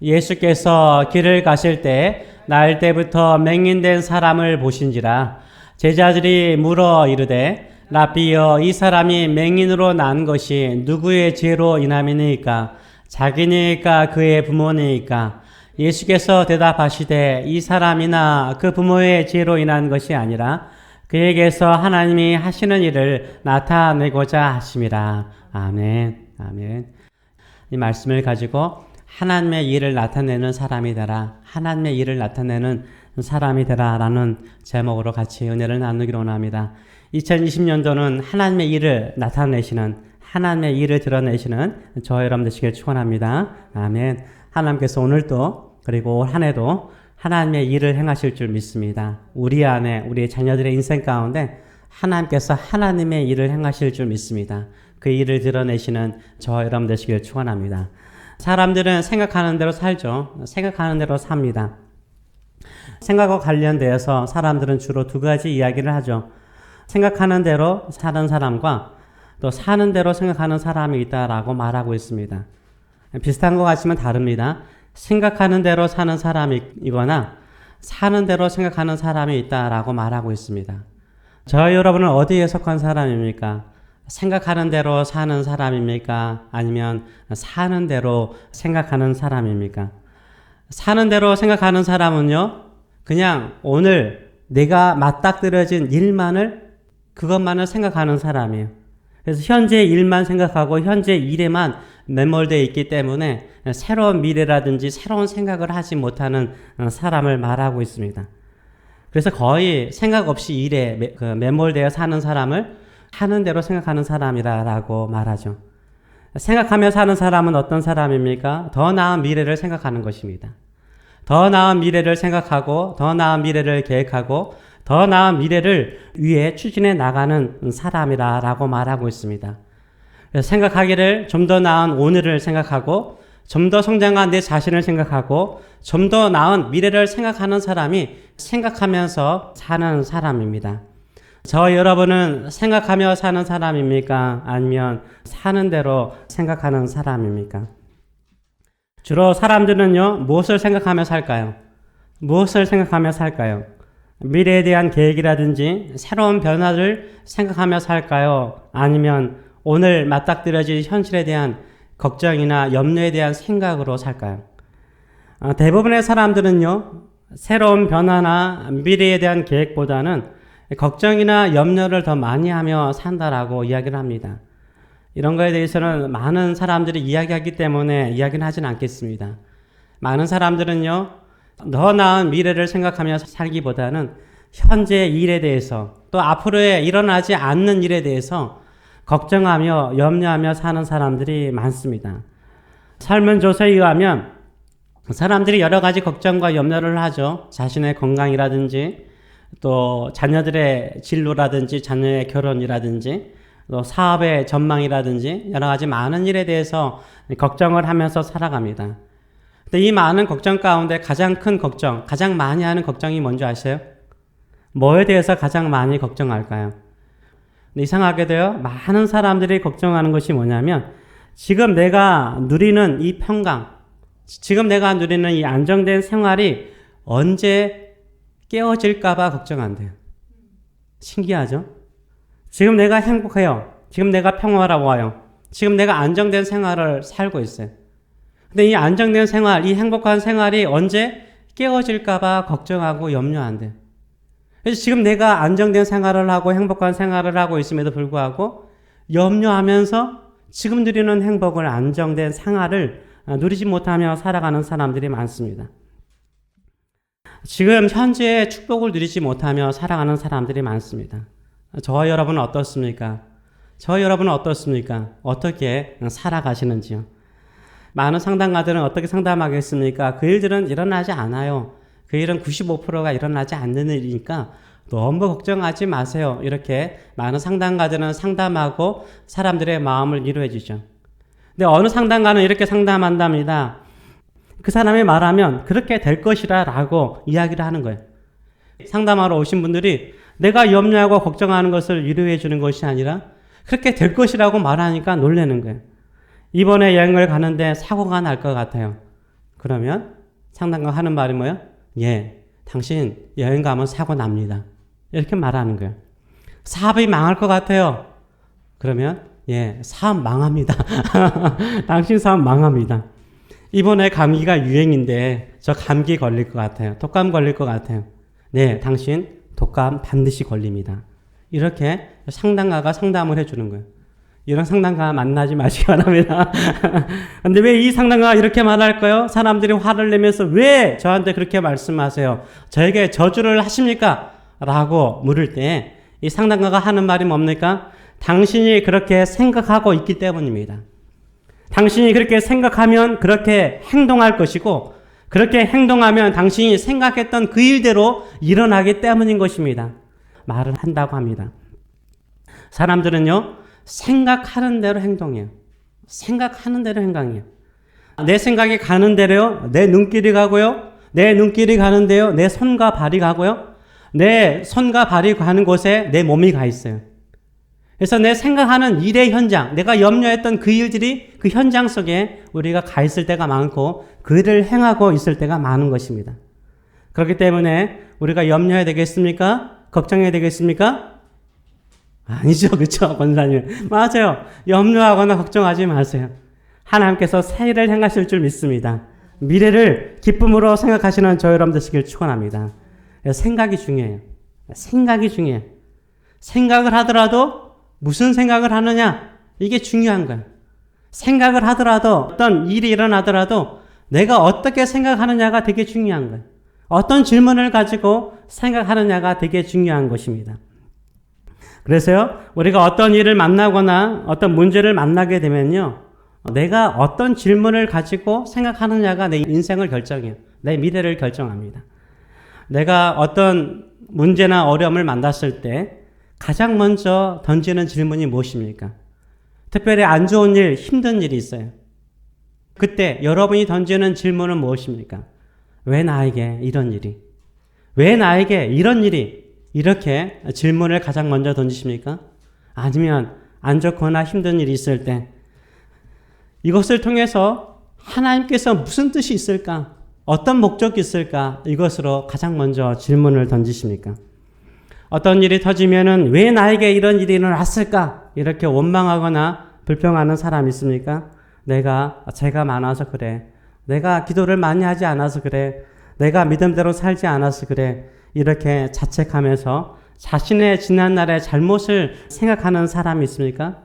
예수께서 길을 가실 때 날 때부터 맹인된 사람을 보신지라. 제자들이 물어 이르되 라비여 이 사람이 맹인으로 난 것이 누구의 죄로 인함이니까? 자기니까? 그의 부모니까? 예수께서 대답하시되 이 사람이나 그 부모의 죄로 인한 것이 아니라 그에게서 하나님이 하시는 일을 나타내고자 하심이라 아멘. 아멘. 이 말씀을 가지고 하나님의 일을 나타내는 사람이 되라. 하나님의 일을 나타내는 사람이 되라라는 제목으로 같이 은혜를 나누기로 원합니다. 2020년도는 하나님의 일을 나타내시는 하나님의 일을 드러내시는 저 여러분 되시길 축원합니다. 아멘. 하나님께서 오늘도 그리고 올 한해도 하나님의 일을 행하실 줄 믿습니다. 우리 안에 우리 자녀들의 인생 가운데 하나님께서 하나님의 일을 행하실 줄 믿습니다. 그 일을 드러내시는 저 여러분 되시길 축원합니다. 사람들은 생각하는 대로 살죠. 생각하는 대로 삽니다. 생각과 관련되어서 사람들은 주로 두 가지 이야기를 하죠. 생각하는 대로 사는 사람과 또 사는 대로 생각하는 사람이 있다라고 말하고 있습니다. 비슷한 것 같지만 다릅니다. 생각하는 대로 사는 사람이거나 사는 대로 생각하는 사람이 있다라고 말하고 있습니다. 저 여러분은 어디에 속한 사람입니까? 생각하는 대로 사는 사람입니까? 아니면 사는 대로 생각하는 사람입니까? 사는 대로 생각하는 사람은요, 그냥 오늘 내가 맞닥뜨려진 일만을, 그것만을 생각하는 사람이에요. 그래서 현재 일만 생각하고 현재 일에만 매몰되어 있기 때문에 새로운 미래라든지 새로운 생각을 하지 못하는 사람을 말하고 있습니다. 그래서 거의 생각 없이 일에 그 매몰되어 사는 사람을 하는 대로 생각하는 사람이라고 말하죠. 생각하며 사는 사람은 어떤 사람입니까? 더 나은 미래를 생각하는 것입니다. 더 나은 미래를 생각하고 더 나은 미래를 계획하고 더 나은 미래를 위해 추진해 나가는 사람이라고 말하고 있습니다. 생각하기를 좀 더 나은 오늘을 생각하고 좀 더 성장한 내 자신을 생각하고 좀 더 나은 미래를 생각하는 사람이 생각하면서 사는 사람입니다. 저 여러분은 생각하며 사는 사람입니까? 아니면 사는 대로 생각하는 사람입니까? 주로 사람들은요, 무엇을 생각하며 살까요? 무엇을 생각하며 살까요? 미래에 대한 계획이라든지 새로운 변화를 생각하며 살까요? 아니면 오늘 맞닥뜨려진 현실에 대한 걱정이나 염려에 대한 생각으로 살까요? 아, 대부분의 사람들은요, 새로운 변화나 미래에 대한 계획보다는 걱정이나 염려를 더 많이 하며 산다라고 이야기를 합니다. 이런 거에 대해서는 많은 사람들이 이야기하기 때문에 이야기는 하지는 않겠습니다. 많은 사람들은요, 더 나은 미래를 생각하며 살기보다는 현재 일에 대해서 또 앞으로에 일어나지 않는 일에 대해서 걱정하며 염려하며 사는 사람들이 많습니다. 설문조사에 의하면 사람들이 여러 가지 걱정과 염려를 하죠. 자신의 건강이라든지 또 자녀들의 진로라든지 자녀의 결혼이라든지 또 사업의 전망이라든지 여러 가지 많은 일에 대해서 걱정을 하면서 살아갑니다. 근데 이 많은 걱정 가운데 가장 큰 걱정, 가장 많이 하는 걱정이 뭔지 아세요? 뭐에 대해서 가장 많이 걱정할까요? 이상하게도요, 많은 사람들이 걱정하는 것이 뭐냐면, 지금 내가 누리는 이 평강, 지금 내가 누리는 이 안정된 생활이 언제 깨어질까봐 걱정한대요. 신기하죠? 지금 내가 행복해요. 지금 내가 평화로워요. 지금 내가 안정된 생활을 살고 있어요. 근데 이 안정된 생활, 이 행복한 생활이 언제 깨어질까봐 걱정하고 염려한대요. 그래서 지금 내가 안정된 생활을 하고 행복한 생활을 하고 있음에도 불구하고 염려하면서 지금 누리는 행복을 안정된 생활을 누리지 못하며 살아가는 사람들이 많습니다. 지금 현재 축복을 누리지 못하며 살아가는 사람들이 많습니다. 저와 여러분은 어떻습니까? 저 여러분은 어떻습니까? 어떻게 살아가시는지요? 많은 상담가들은 어떻게 상담하겠습니까? 그 일들은 일어나지 않아요. 그 일은 95%가 일어나지 않는 일이니까 너무 걱정하지 마세요. 이렇게 많은 상담가들은 상담하고 사람들의 마음을 위로해 주죠. 근데 어느 상담가는 이렇게 상담한답니다. 그 사람이 말하면 그렇게 될 것이라 라고 이야기를 하는 거예요. 상담하러 오신 분들이 내가 염려하고 걱정하는 것을 위로해 주는 것이 아니라 그렇게 될 것이라고 말하니까 놀라는 거예요. 이번에 여행을 가는데 사고가 날 것 같아요. 그러면 상담가 하는 말이 뭐예요? 예, 당신 여행 가면 사고 납니다. 이렇게 말하는 거예요. 사업이 망할 것 같아요. 그러면 예, 사업 망합니다. 당신 사업 망합니다. 이번에 감기가 유행인데 저 감기 걸릴 것 같아요. 독감 걸릴 것 같아요. 네, 당신 독감 반드시 걸립니다. 이렇게 상담가가 상담을 해주는 거예요. 이런 상담가 만나지 마시기 바랍니다. 근데 왜 이 상담가가 이렇게 말할까요? 사람들이 화를 내면서 왜 저한테 그렇게 말씀하세요? 저에게 저주를 하십니까? 라고 물을 때 이 상담가가 하는 말이 뭡니까? 당신이 그렇게 생각하고 있기 때문입니다. 당신이 그렇게 생각하면 그렇게 행동할 것이고 그렇게 행동하면 당신이 생각했던 그 일대로 일어나기 때문인 것입니다. 말을 한다고 합니다. 사람들은요, 생각하는 대로 행동해요. 생각하는 대로 행동해요. 내 생각이 가는 대로요, 내 눈길이 가고요, 내 눈길이 가는데요, 내 손과 발이 가고요, 내 손과 발이 가는 곳에 내 몸이 가 있어요. 그래서 내 생각하는 일의 현장, 내가 염려했던 그 일들이 그 현장 속에 우리가 가 있을 때가 많고 그 일을 행하고 있을 때가 많은 것입니다. 그렇기 때문에 우리가 염려해야 되겠습니까? 걱정해야 되겠습니까? 아니죠. 그렇죠. 권사님. 맞아요. 염려하거나 걱정하지 마세요. 하나님께서 새 일을 행하실 줄 믿습니다. 미래를 기쁨으로 생각하시는 저 여러분 되시길 축원합니다. 생각이 중요해요. 생각이 중요해요. 생각을 하더라도 무슨 생각을 하느냐? 이게 중요한 거예요. 생각을 하더라도 어떤 일이 일어나더라도 내가 어떻게 생각하느냐가 되게 중요한 거예요. 어떤 질문을 가지고 생각하느냐가 되게 중요한 것입니다. 그래서요, 우리가 어떤 일을 만나거나 어떤 문제를 만나게 되면요, 내가 어떤 질문을 가지고 생각하느냐가 내 인생을 결정해요. 내 미래를 결정합니다. 내가 어떤 문제나 어려움을 만났을 때 가장 먼저 던지는 질문이 무엇입니까? 특별히 안 좋은 일, 힘든 일이 있어요. 그때 여러분이 던지는 질문은 무엇입니까? 왜 나에게 이런 일이? 왜 나에게 이런 일이? 이렇게 질문을 가장 먼저 던지십니까? 아니면 안 좋거나 힘든 일이 있을 때 이것을 통해서 하나님께서 무슨 뜻이 있을까? 어떤 목적이 있을까? 이것으로 가장 먼저 질문을 던지십니까? 어떤 일이 터지면은 왜 나에게 이런 일이 일어났을까? 이렇게 원망하거나 불평하는 사람 있습니까? 내가 죄가 많아서 그래. 내가 기도를 많이 하지 않아서 그래. 내가 믿음대로 살지 않아서 그래. 이렇게 자책하면서 자신의 지난날의 잘못을 생각하는 사람이 있습니까?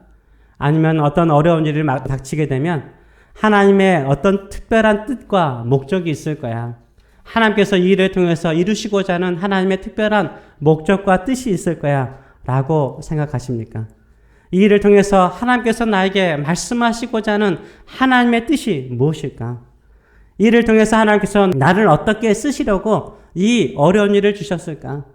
아니면 어떤 어려운 일을 닥치게 되면 하나님의 어떤 특별한 뜻과 목적이 있을 거야. 하나님께서 이 일을 통해서 이루시고자 하는 하나님의 특별한 목적과 뜻이 있을 거야. 라고 생각하십니까? 이 일을 통해서 하나님께서 나에게 말씀하시고자 하는 하나님의 뜻이 무엇일까? 이 일을 통해서 하나님께서 나를 어떻게 쓰시려고 이 어려운 일을 주셨을까?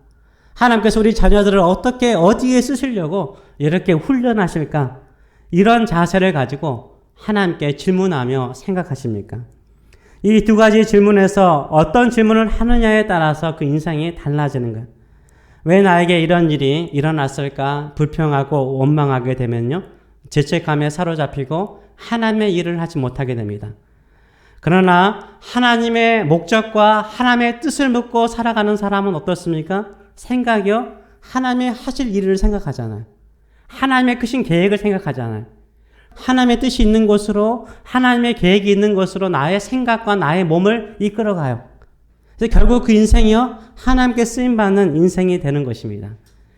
하나님께서 우리 자녀들을 어떻게 어디에 쓰시려고 이렇게 훈련하실까? 이런 자세를 가지고 하나님께 질문하며 생각하십니까? 이 두 가지 질문에서 어떤 질문을 하느냐에 따라서 그 인상이 달라지는 거예요. 왜 나에게 이런 일이 일어났을까 불평하고 원망하게 되면요. 죄책감에 사로잡히고 하나님의 일을 하지 못하게 됩니다. 그러나 하나님의 목적과 하나님의 뜻을 묻고 살아가는 사람은 어떻습니까? 생각이요. 하나님의 하실 일을 생각하잖아요. 하나님의 크신 계획을 생각하잖아요. 하나님의 뜻이 있는 곳으로 하나님의 계획이 있는 곳으로 나의 생각과 나의 몸을 이끌어가요. 그래서 결국 그 인생이요 하나님께 쓰임 받는 인생이 되는 것입니다.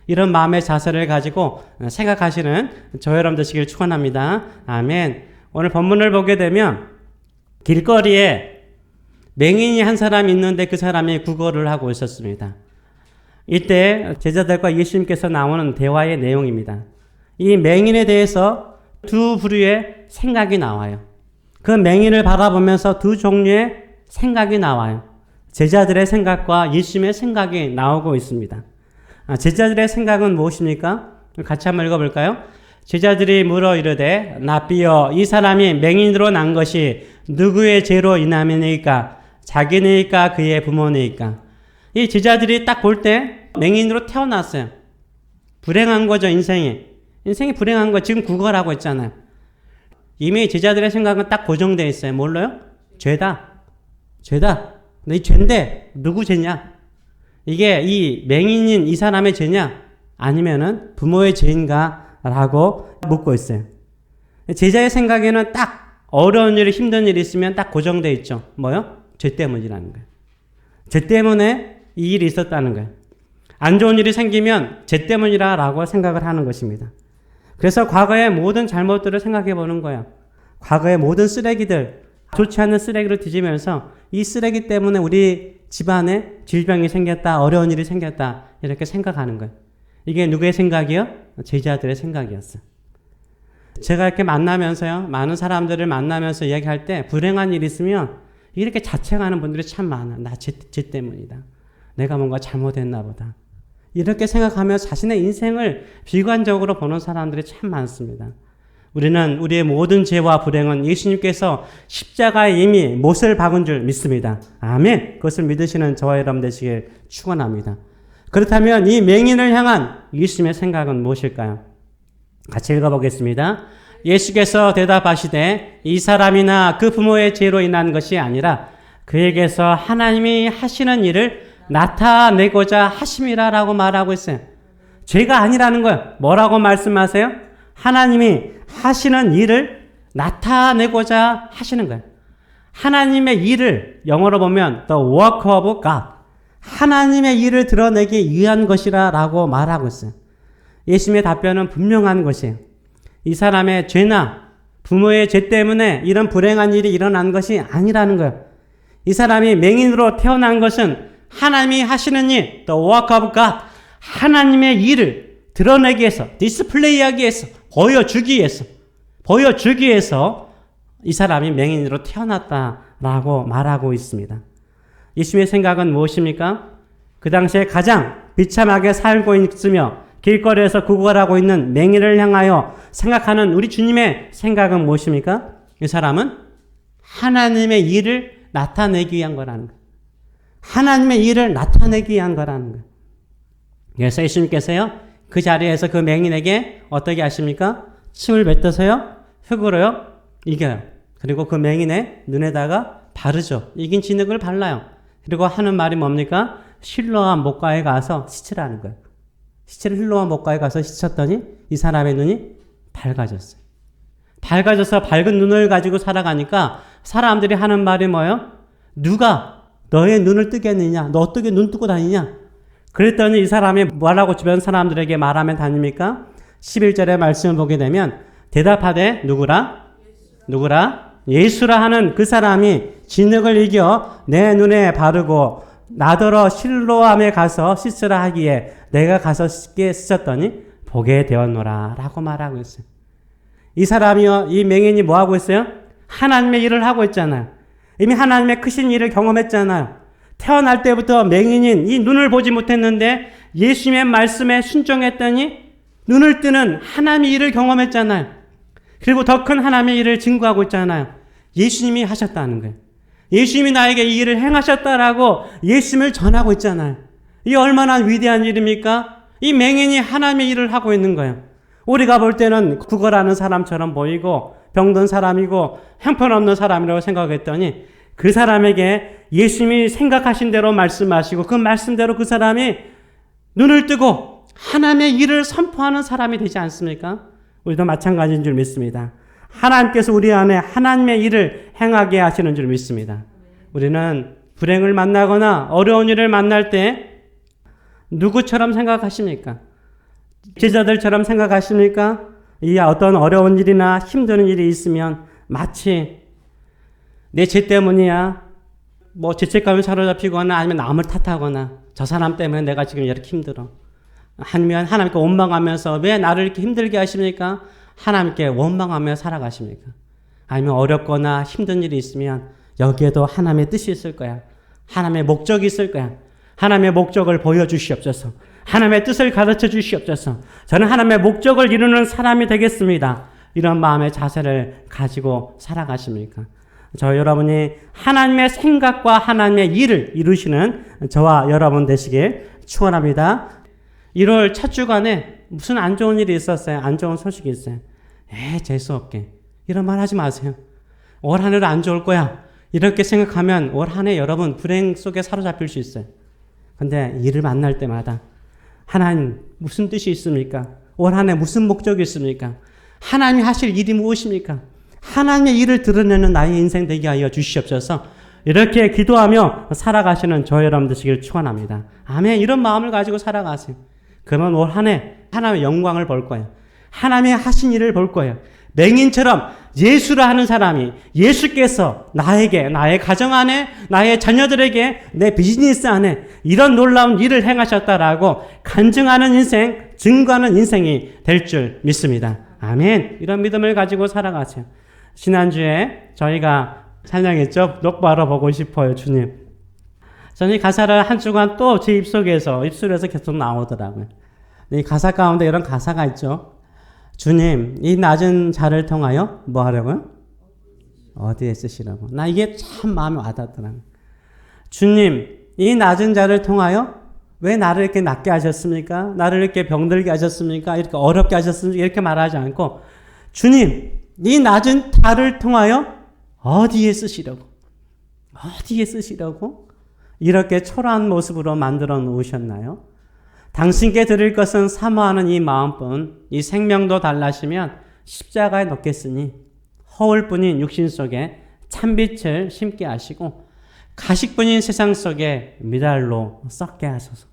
이런 마음의 자세를 가지고 생각하시는 저 여러분 되시길 축원합니다. 아멘. 오늘 본문을 보게 되면 길거리에 맹인이 한 사람 있는데 그 사람이 구걸을 하고 있었습니다. 이때 제자들과 예수님께서 나오는 대화의 내용입니다. 이 맹인에 대해서 두 부류의 생각이 나와요. 그 맹인을 바라보면서 두 종류의 생각이 나와요. 제자들의 생각과 예수님의 생각이 나오고 있습니다. 아, 제자들의 생각은 무엇입니까? 같이 한번 읽어볼까요? 제자들이 물어 이르되 나비여 이 사람이 맹인으로 난 것이 누구의 죄로 인함이니까 자기니까 그의 부모니까 이 제자들이 딱 볼 때 맹인으로 태어났어요. 불행한 거죠 인생이 인생이 불행한 거 지금 구걸하고 있잖아요. 이미 제자들의 생각은 딱 고정되어 있어요. 뭘로요? 죄다. 죄다. 너 죄인데 누구 죄냐? 이게 이 맹인인 이 사람의 죄냐? 아니면은 부모의 죄인가? 라고 묻고 있어요. 제자의 생각에는 딱 어려운 일, 힘든 일이 있으면 딱 고정돼 있죠. 뭐요? 죄 때문이라는 거예요. 죄 때문에 이 일이 있었다는 거예요. 안 좋은 일이 생기면 죄 때문이라라고 생각을 하는 것입니다. 그래서 과거의 모든 잘못들을 생각해 보는 거예요. 과거의 모든 쓰레기들, 좋지 않은 쓰레기를 뒤지면서 이 쓰레기 때문에 우리 집안에 질병이 생겼다, 어려운 일이 생겼다, 이렇게 생각하는 거예요. 이게 누구의 생각이요? 제자들의 생각이었어요. 제가 이렇게 만나면서요, 많은 사람들을 만나면서 이야기할 때 불행한 일이 있으면 이렇게 자책하는 분들이 참 많아. 나 쟤, 쟤 때문이다. 내가 뭔가 잘못했나 보다. 이렇게 생각하며 자신의 인생을 비관적으로 보는 사람들이 참 많습니다. 우리는 우리의 모든 죄와 불행은 예수님께서 십자가에 이미 못을 박은 줄 믿습니다. 아멘. 그것을 믿으시는 저와 여러분 되시길 축원합니다. 그렇다면 이 맹인을 향한 예수님의 생각은 무엇일까요? 같이 읽어보겠습니다. 예수께서 대답하시되 이 사람이나 그 부모의 죄로 인한 것이 아니라 그에게서 하나님이 하시는 일을 나타내고자 하심이라라고 말하고 있어요. 죄가 아니라는 거예요. 뭐라고 말씀하세요? 하나님이 하시는 일을 나타내고자 하시는 거예요. 하나님의 일을 영어로 보면 the work of God. 하나님의 일을 드러내기 위한 것이라 라고 말하고 있어요. 예수님의 답변은 분명한 것이에요. 이 사람의 죄나 부모의 죄 때문에 이런 불행한 일이 일어난 것이 아니라는 거예요. 이 사람이 맹인으로 태어난 것은 하나님이 하시는 일, the work of God, 하나님의 일을 드러내기 위해서, 디스플레이하기 위해서, 보여주기 위해서, 보여주기 위해서 이 사람이 맹인으로 태어났다라고 말하고 있습니다. 예수님의 생각은 무엇입니까? 그 당시에 가장 비참하게 살고 있으며 길거리에서 구걸하고 있는 맹인을 향하여 생각하는 우리 주님의 생각은 무엇입니까? 이 사람은 하나님의 일을 나타내기 위한 거라는 거예요. 하나님의 일을 나타내기 위한 거라는 거예요. 그래서 예수님께서요, 그 자리에서 그 맹인에게 어떻게 하십니까? 침을 뱉어서요, 흙으로요, 이겨요. 그리고 그 맹인의 눈에다가 바르죠. 이긴 진흙을 발라요. 그리고 하는 말이 뭡니까? 실로암 목가에 가서 씻으라는 거예요. 시체를 힐로와 목가에 가서 씻었더니 이 사람의 눈이 밝아졌어요. 밝아져서 밝은 눈을 가지고 살아가니까 사람들이 하는 말이 뭐예요? 누가 너의 눈을 뜨겠느냐? 너 어떻게 눈 뜨고 다니냐? 그랬더니 이 사람이 뭐라고 주변 사람들에게 말하면 다닙니까? 11절의 말씀을 보게 되면 대답하되 누구라? 누구라? 예수라 하는 그 사람이 진흙을 이겨 내 눈에 바르고 나더러 실로암에 가서 씻으라 하기에 내가 가서 씻게 씻었더니 보게 되었노라 라고 말하고 있어요. 이 사람이요, 이 맹인이 뭐 하고 있어요? 하나님의 일을 하고 있잖아요. 이미 하나님의 크신 일을 경험했잖아요. 태어날 때부터 맹인인 이 눈을 보지 못했는데 예수님의 말씀에 순종했더니 눈을 뜨는 하나님의 일을 경험했잖아요. 그리고 더 큰 하나님의 일을 증거하고 있잖아요. 예수님이 하셨다는 거예요. 예수님이 나에게 이 일을 행하셨다라고 예수님을 전하고 있잖아요. 이 얼마나 위대한 일입니까? 이 맹인이 하나님의 일을 하고 있는 거예요. 우리가 볼 때는 구걸하는 사람처럼 보이고 병든 사람이고 형편없는 사람이라고 생각했더니 그 사람에게 예수님이 생각하신 대로 말씀하시고 그 말씀대로 그 사람이 눈을 뜨고 하나님의 일을 선포하는 사람이 되지 않습니까? 우리도 마찬가지인 줄 믿습니다. 하나님께서 우리 안에 하나님의 일을 행하게 하시는 줄 믿습니다. 우리는 불행을 만나거나 어려운 일을 만날 때 누구처럼 생각하십니까? 제자들처럼 생각하십니까? 이 어떤 어려운 일이나 힘든 일이 있으면 마치 내 죄 때문이야. 뭐 죄책감을 사로잡히거나 아니면 남을 탓하거나 저 사람 때문에 내가 지금 이렇게 힘들어. 아니면 하나님께 원망하면서 왜 나를 이렇게 힘들게 하십니까? 하나님께 원망하며 살아가십니까? 아니면 어렵거나 힘든 일이 있으면 여기에도 하나님의 뜻이 있을 거야. 하나님의 목적이 있을 거야. 하나님의 목적을 보여주시옵소서. 하나님의 뜻을 가르쳐 주시옵소서. 저는 하나님의 목적을 이루는 사람이 되겠습니다. 이런 마음의 자세를 가지고 살아가십니까? 저 여러분이 하나님의 생각과 하나님의 일을 이루시는 저와 여러분 되시길 축원합니다. 1월 첫 주간에 무슨 안 좋은 일이 있었어요? 안 좋은 소식이 있어요. 에, 재수 없게. 이런 말 하지 마세요. 올 한 해도 안 좋을 거야. 이렇게 생각하면 올 한해 여러분 불행 속에 사로잡힐 수 있어요. 근데 이를 만날 때마다 하나님 무슨 뜻이 있습니까? 올 한해 무슨 목적이 있습니까? 하나님이 하실 일이 무엇입니까? 하나님의 일을 드러내는 나의 인생 되게 하여 주시옵소서. 이렇게 기도하며 살아가시는 저 여러분 되시길 축원합니다. 아멘. 이런 마음을 가지고 살아가세요. 그러면 올 한 해 하나님의 영광을 볼 거예요. 하나님의 하신 일을 볼 거예요. 맹인처럼 예수를 하는 사람이 예수께서 나에게, 나의 가정 안에, 나의 자녀들에게, 내 비즈니스 안에 이런 놀라운 일을 행하셨다라고 간증하는 인생, 증거하는 인생이 될 줄 믿습니다. 아멘. 이런 믿음을 가지고 살아가세요. 지난주에 저희가 찬양했죠. 똑바로 보고 싶어요, 주님. 저는 이 가사를 한 주간 또 제 입속에서, 입술에서 계속 나오더라고요. 이 가사 가운데 이런 가사가 있죠. 주님, 이 낮은 자를 통하여 뭐 하려고요? 어디에 쓰시라고. 나 이게 참 마음에 와닿더라고요. 주님, 이 낮은 자를 통하여 왜 나를 이렇게 낮게 하셨습니까? 나를 이렇게 병들게 하셨습니까? 이렇게 어렵게 하셨습니까? 이렇게 말하지 않고, 주님, 이 낮은 자를 통하여 어디에 쓰시려고? 어디에 쓰시려고? 이렇게 초라한 모습으로 만들어 놓으셨나요? 당신께 드릴 것은 사모하는 이 마음뿐 이 생명도 달라시면 십자가에 넣겠으니 허울뿐인 육신 속에 참빛을 심게 하시고 가식뿐인 세상 속에 미달로 썩게 하소서.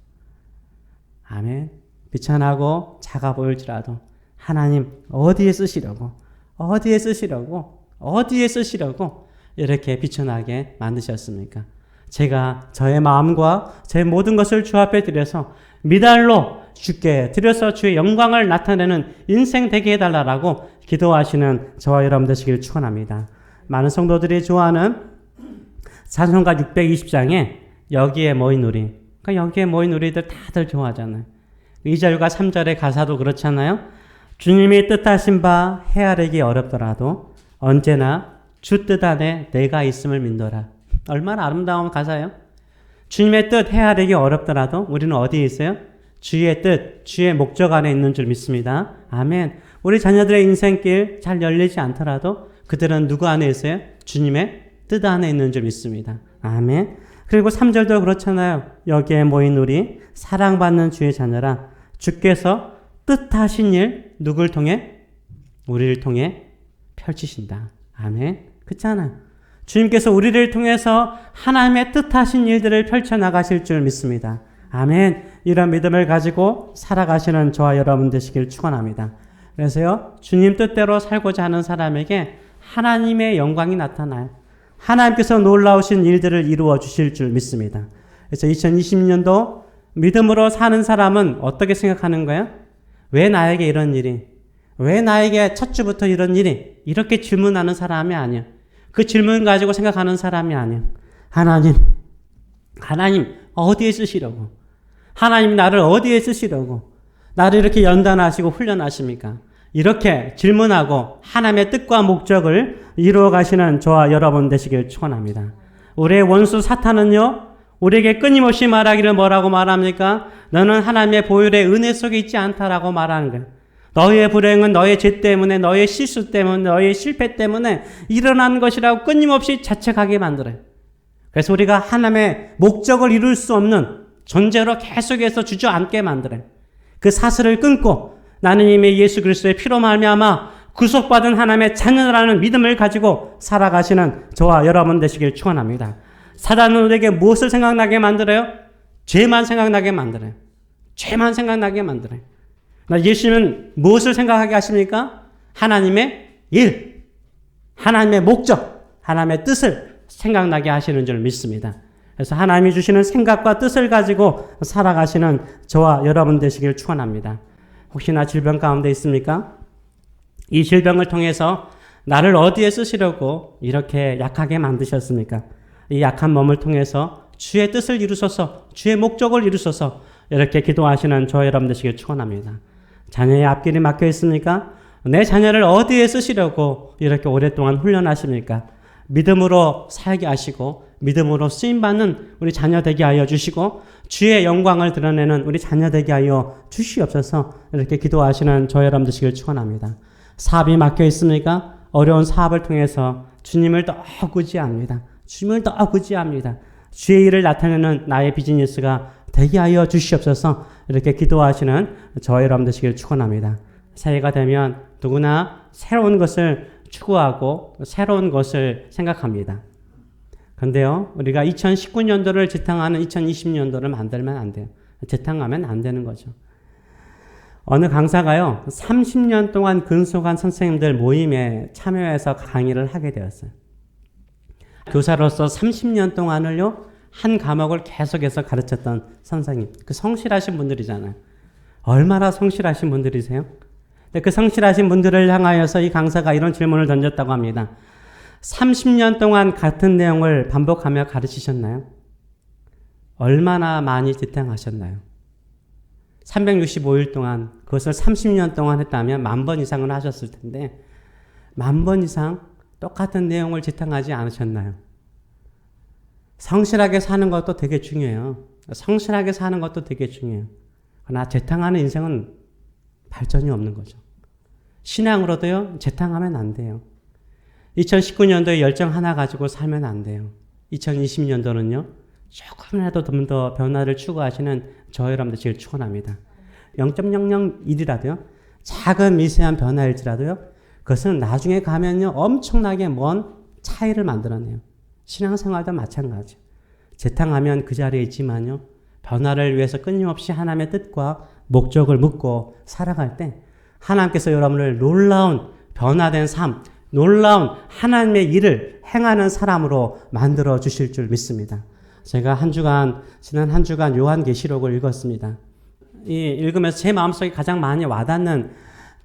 아멘. 비천하고 작아 보일지라도 하나님 어디에 쓰시려고 어디에 쓰시려고 어디에 쓰시려고 이렇게 비천하게 만드셨습니까? 제가 저의 마음과 제 모든 것을 주 앞에 드려서 미달로 주께 드려서 주의 영광을 나타내는 인생 되게 해달라고 기도하시는 저와 여러분 되시길 축원합니다. 많은 성도들이 좋아하는 찬송가 620장에 여기에 모인 우리, 그러니까 여기에 모인 우리들 다들 좋아하잖아요. 2절과 3절의 가사도 그렇잖아요. 주님이 뜻하신 바 헤아리기 어렵더라도 언제나 주 뜻 안에 내가 있음을 믿노라. 얼마나 아름다운 가사예요? 주님의 뜻 헤아리기 어렵더라도 우리는 어디에 있어요? 주의 뜻, 주의 목적 안에 있는 줄 믿습니다. 아멘. 우리 자녀들의 인생길 잘 열리지 않더라도 그들은 누구 안에 있어요? 주님의 뜻 안에 있는 줄 믿습니다. 아멘. 그리고 3절도 그렇잖아요. 여기에 모인 우리 사랑받는 주의 자녀라 주께서 뜻하신 일 누굴 통해? 우리를 통해 펼치신다. 아멘. 그렇잖아요. 주님께서 우리를 통해서 하나님의 뜻하신 일들을 펼쳐 나가실 줄 믿습니다. 아멘. 이런 믿음을 가지고 살아가시는 저와 여러분 되시길 축원합니다. 그래서요. 주님 뜻대로 살고자 하는 사람에게 하나님의 영광이 나타나요. 하나님께서 놀라우신 일들을 이루어 주실 줄 믿습니다. 그래서 2020년도 믿음으로 사는 사람은 어떻게 생각하는 거예요? 왜 나에게 이런 일이? 왜 나에게 첫 주부터 이런 일이? 이렇게 질문하는 사람이 아니야. 그 질문 가지고 생각하는 사람이 아니야. 하나님, 하나님 어디에 쓰시려고? 하나님 나를 어디에 쓰시려고? 나를 이렇게 연단하시고 훈련하십니까? 이렇게 질문하고 하나님의 뜻과 목적을 이루어 가시는 저와 여러분 되시길 축원합니다. 우리의 원수 사탄은요. 우리에게 끊임없이 말하기를 뭐라고 말합니까? 너는 하나님의 보혈의 은혜 속에 있지 않다라고 말하는 거예요. 너의 불행은 너의 죄 때문에, 너의 실수 때문에, 너의 실패 때문에 일어난 것이라고 끊임없이 자책하게 만들어요. 그래서 우리가 하나님의 목적을 이룰 수 없는 존재로 계속해서 주저앉게 만들어요. 그 사슬을 끊고 나는 이미 예수 그리스도의 피로 말미암아 구속받은 하나님의 자녀라는 믿음을 가지고 살아가시는 저와 여러분 되시길 축원합니다. 사단은 우리에게 무엇을 생각나게 만들어요? 죄만 생각나게 만들어요. 죄만 생각나게 만들어요. 예수님은 무엇을 생각하게 하십니까? 하나님의 일, 하나님의 목적, 하나님의 뜻을 생각나게 하시는 줄 믿습니다. 그래서 하나님이 주시는 생각과 뜻을 가지고 살아가시는 저와 여러분 되시길 축원합니다. 혹시나 질병 가운데 있습니까? 이 질병을 통해서 나를 어디에 쓰시려고 이렇게 약하게 만드셨습니까? 이 약한 몸을 통해서 주의 뜻을 이루소서, 주의 목적을 이루소서 이렇게 기도하시는 저 여러분 되시길 축원합니다. 자녀의 앞길이 막혀 있습니까? 내 자녀를 어디에 쓰시려고 이렇게 오랫동안 훈련하십니까? 믿음으로 살게 하시고 믿음으로 쓰임 받는 우리 자녀 되게 하여 주시고 주의 영광을 드러내는 우리 자녀 되게 하여 주시옵소서 이렇게 기도하시는 저 여러분 되시길 축원합니다. 사업이 막혀 있습니까? 어려운 사업을 통해서 주님을 더 구지합니다. 주님을 더 구지합니다. 주의 일을 나타내는 나의 비즈니스가 되게 하여 주시옵소서 이렇게 기도하시는 저 여러분 되시길 축원합니다. 새해가 되면 누구나 새로운 것을 추구하고 새로운 것을 생각합니다. 근데요, 우리가 2019년도를 지탕하는 2020년도를 만들면 안 돼요. 지탕하면 안 되는 거죠. 어느 강사가요, 30년 동안 근속한 선생님들 모임에 참여해서 강의를 하게 되었어요. 교사로서 30년 동안을요, 한 과목을 계속해서 가르쳤던 선생님. 그 성실하신 분들이잖아요. 얼마나 성실하신 분들이세요? 근데 그 성실하신 분들을 향하여서 이 강사가 이런 질문을 던졌다고 합니다. 30년 동안 같은 내용을 반복하며 가르치셨나요? 얼마나 많이 지탱하셨나요? 365일 동안 그것을 30년 동안 했다면 만 번 이상은 하셨을 텐데 만 번 이상 똑같은 내용을 지탱하지 않으셨나요? 성실하게 사는 것도 되게 중요해요. 성실하게 사는 것도 되게 중요해요. 그러나 재탕하는 인생은 발전이 없는 거죠. 신앙으로도요, 재탕하면 안 돼요. 2019년도에 열정 하나 가지고 살면 안 돼요. 2020년도는요, 조금이라도 좀 더 변화를 추구하시는 저 여러분들 제일 축원합니다. 0.001이라도요, 작은 미세한 변화일지라도요, 그것은 나중에 가면요, 엄청나게 먼 차이를 만들어내요. 신앙생활도 마찬가지. 재탕하면 그 자리에 있지만요, 변화를 위해서 끊임없이 하나님의 뜻과 목적을 묻고 살아갈 때 하나님께서 여러분을 놀라운 변화된 삶, 놀라운 하나님의 일을 행하는 사람으로 만들어 주실 줄 믿습니다. 제가 한 주간 지난 한 주간 요한계시록을 읽었습니다. 이 읽으면서 제 마음속에 가장 많이 와닿는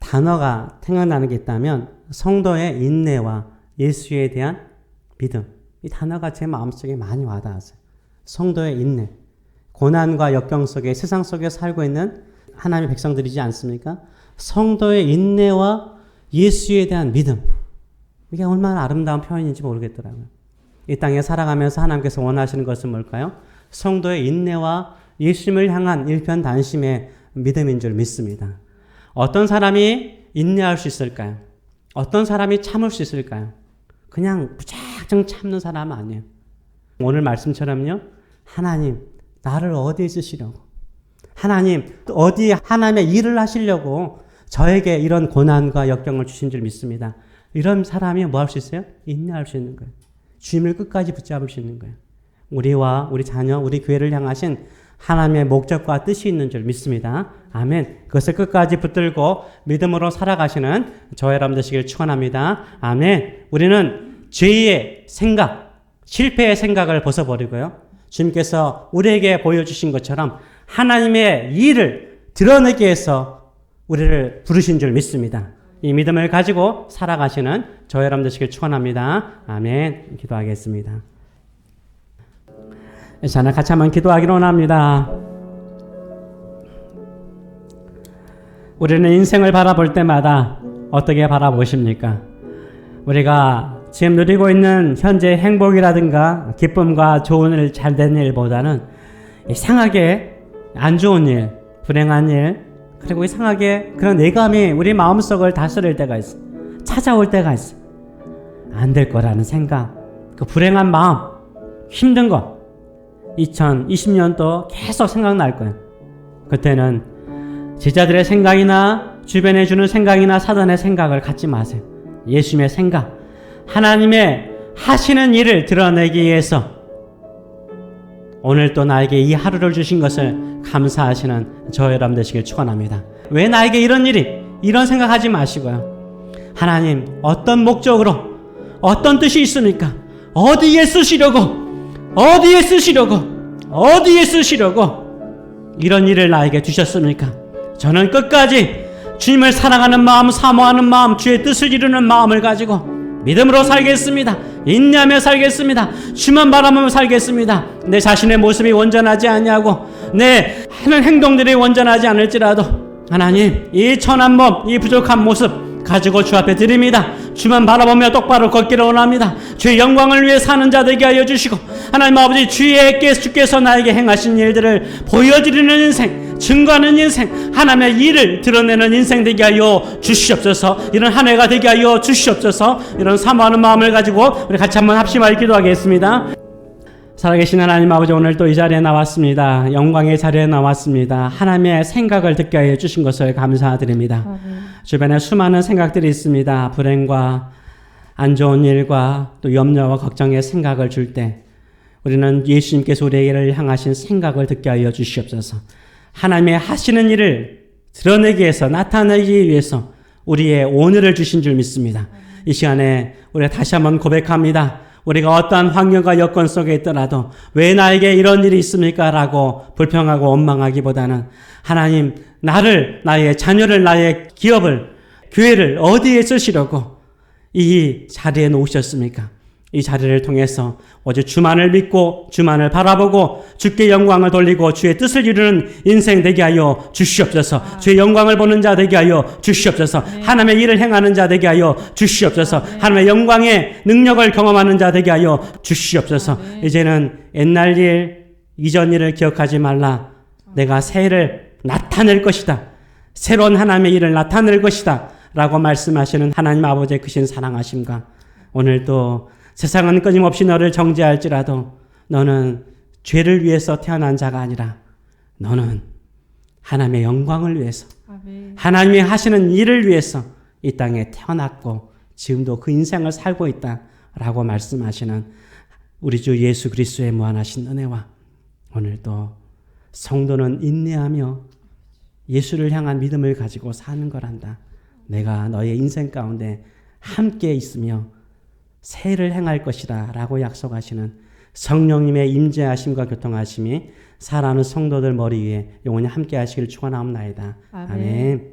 단어가 생각나는 게 있다면 성도의 인내와 예수에 대한 믿음. 이 단어가 제 마음속에 많이 와닿았어요. 성도의 인내. 고난과 역경 속에 세상 속에 살고 있는 하나님의 백성들이지 않습니까? 성도의 인내와 예수에 대한 믿음. 이게 얼마나 아름다운 표현인지 모르겠더라고요. 이 땅에 살아가면서 하나님께서 원하시는 것은 뭘까요? 성도의 인내와 예수님을 향한 일편단심의 믿음인 줄 믿습니다. 어떤 사람이 인내할 수 있을까요? 어떤 사람이 참을 수 있을까요? 그냥 무작정 참는 사람은 아니에요. 오늘 말씀처럼요. 하나님, 나를 어디에 쓰시려고? 하나님, 어디에 하나님의 일을 하시려고 저에게 이런 고난과 역경을 주신 줄 믿습니다. 이런 사람이 뭐 할 수 있어요? 인내할 수 있는 거예요. 주님을 끝까지 붙잡을 수 있는 거예요. 우리와 우리 자녀, 우리 교회를 향하신 하나님의 목적과 뜻이 있는 줄 믿습니다. 아멘. 그것을 끝까지 붙들고 믿음으로 살아가시는 저 여러분 되시길 축원합니다. 아멘. 우리는 죄의 생각, 실패의 생각을 벗어버리고요. 주님께서 우리에게 보여주신 것처럼 하나님의 일을 드러내기 위해서 우리를 부르신 줄 믿습니다. 이 믿음을 가지고 살아가시는 저 여러분 되시길 축원합니다. 아멘. 기도하겠습니다. 저는 같이 한번 기도하기로 원합니다. 우리는 인생을 바라볼 때마다 어떻게 바라보십니까? 우리가 지금 누리고 있는 현재 행복이라든가 기쁨과 좋은 일, 잘된 일보다는 이상하게 안 좋은 일, 불행한 일, 그리고 이상하게 그런 내감이 우리 마음속을 다스릴 때가 있어. 찾아올 때가 있어. 안 될 거라는 생각, 그 불행한 마음, 힘든 거. 2020년도 계속 생각날 거예요. 그때는 제자들의 생각이나 주변에 주는 생각이나 사단의 생각을 갖지 마세요. 예수님의 생각, 하나님의 하시는 일을 드러내기 위해서 오늘 또 나에게 이 하루를 주신 것을 감사하시는 저 여러분 되시길 축원합니다. 왜 나에게 이런 일이 이런 생각하지 마시고요. 하나님 어떤 목적으로 어떤 뜻이 있습니까? 어디에 쓰시려고 어디에 쓰시려고 어디에 쓰시려고 이런 일을 나에게 주셨습니까? 저는 끝까지 주님을 사랑하는 마음, 사모하는 마음, 주의 뜻을 이루는 마음을 가지고 믿음으로 살겠습니다. 인내하며 살겠습니다. 주만 바라보며 살겠습니다. 내 자신의 모습이 온전하지 않냐고 내 하는 행동들이 온전하지 않을지라도 하나님 이 천한 몸, 이 부족한 모습 가지고 주 앞에 드립니다. 주만 바라보며 똑바로 걷기를 원합니다. 주의 영광을 위해 사는 자 되게 하여 주시고 하나님 아버지 주의 주께서 나에게 행하신 일들을 보여드리는 인생 증거하는 인생, 하나님의 일을 드러내는 인생 되게 하여 주시옵소서. 이런 한 해가 되게 하여 주시옵소서. 이런 사모하는 마음을 가지고 우리 같이 한번 합심하여 기도하겠습니다. 살아계신 하나님 아버지 오늘 또 이 자리에 나왔습니다. 영광의 자리에 나왔습니다. 하나님의 생각을 듣게 하여 주신 것을 감사드립니다. 주변에 수많은 생각들이 있습니다. 불행과 안 좋은 일과 또 염려와 걱정의 생각을 줄 때 우리는 예수님께서 우리를 향하신 생각을 듣게 하여 주시옵소서. 하나님의 하시는 일을 드러내기 위해서 나타내기 위해서 우리의 오늘을 주신 줄 믿습니다. 이 시간에 우리가 다시 한번 고백합니다. 우리가 어떠한 환경과 여건 속에 있더라도 왜 나에게 이런 일이 있습니까? 라고 불평하고 원망하기보다는 하나님 나를 나의 자녀를 나의 기업을 교회를 어디에 쓰시려고 이 자리에 놓으셨습니까? 이 자리를 통해서 어제 주만을 믿고 주만을 바라보고 주께 영광을 돌리고 주의 뜻을 이루는 인생 되게 하여 주시옵소서. 주의 영광을 보는 자 되게 하여 주시옵소서. 하나님의 일을 행하는 자 되게 하여 주시옵소서. 하나님의 영광의 능력을 경험하는 자 되게 하여 주시옵소서. 이제는 옛날 일, 이전 일을 기억하지 말라. 내가 새해를 나타낼 것이다. 새로운 하나님의 일을 나타낼 것이다. 라고 말씀하시는 하나님 아버지의 크신 사랑하심과 오늘도 세상은 끊임없이 너를 정죄할지라도 너는 죄를 위해서 태어난 자가 아니라 너는 하나님의 영광을 위해서 아멘. 하나님이 하시는 일을 위해서 이 땅에 태어났고 지금도 그 인생을 살고 있다라고 말씀하시는 우리 주 예수 그리스도의 무한하신 은혜와 오늘도 성도는 인내하며 예수를 향한 믿음을 가지고 사는 거란다. 내가 너의 인생 가운데 함께 있으며 새해를 행할 것이다 라고 약속하시는 성령님의 임재하심과 교통하심이 살아가는 성도들 머리 위에 영원히 함께 하시길 축원하옵나이다. 아멘. 아멘.